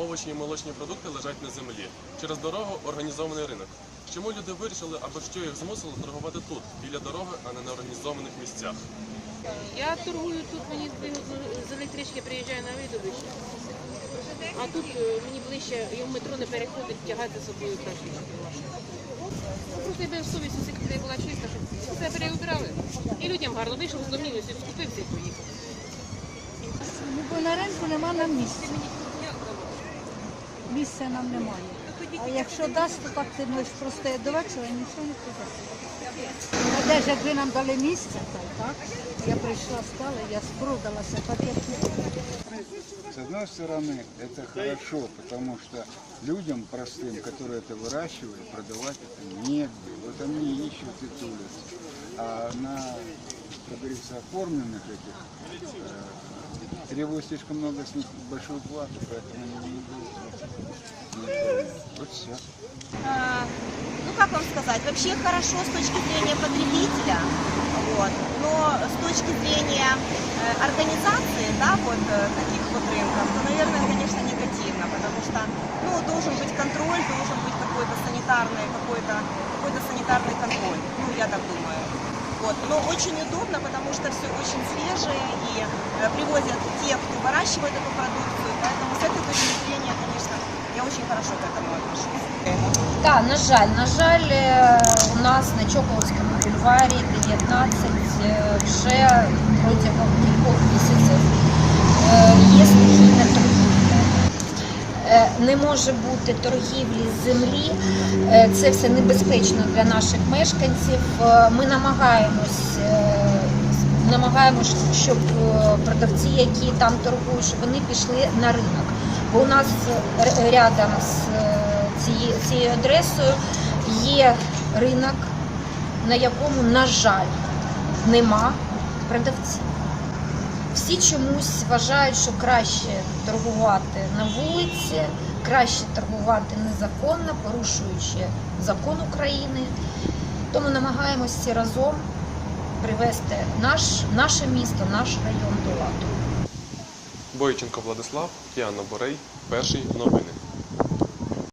овочі і молочні продукти лежать на землі. Через дорогу організований ринок. Чому люди вирішили, або що їх змусило торгувати тут, біля дороги, а не на організованих місцях? Я торгую тут, мені з електрички приїжджаю на видобище. А тут е, мені ближче, і в метро не переходить, тягати за собою. Ну, Просто якби совість у секретарі була чиста, щоб все переубирали. І людям гарно вийшов з і скупився і поїхав. Бо на ринку нема нам місця. Місця нам немає. А якщо дасть, то так ти можеш просто до вечора і нічого не продасть. А де ж якби нам дали місце, то так. Я прийшла, стала, я спродалася, пакетки. С одной стороны, это хорошо, потому что людям простым, которые это выращивают, продавать это негде. Вот они ищут и тулятся. А на, как говорится, оформленных этих э, требуют слишком много с них большую плату, поэтому не будут. Вот все. А, ну как вам сказать, вообще хорошо с точки зрения потребителя, вот, но с точки зрения э, организации, да, вот э, таких вот рынков, то, наверное, конечно, негативно, потому что, ну, должен быть контроль, должен быть какой-то санитарный, какой-то какой санитарный контроль, ну, я так думаю. Вот. Но очень удобно, потому что все очень свежее и привозят те, кто выращивает эту продукцию, поэтому с этой точки зрения, конечно, я очень хорошо к этому отношусь. Так, на жаль, на жаль, е, у нас на Чоповському бульварі 19 е, вже протягом кількох місяців е, є стихійна торгівля. Е, Не може бути торгівлі з землі, Е, це все небезпечно для наших мешканців. Е, Ми намагаємось, намагаємось, щоб е, продавці, які там торгують, щоб вони пішли на ринок. Бо у нас рядом з е, цією, адресою є ринок, на якому, на жаль, нема продавців. Всі чомусь вважають, що краще торгувати на вулиці, краще торгувати незаконно, порушуючи закон України. Тому намагаємося разом привести наш, наше місто, наш район до ладу. Бойченко Владислав, Яна Борей, перші новини.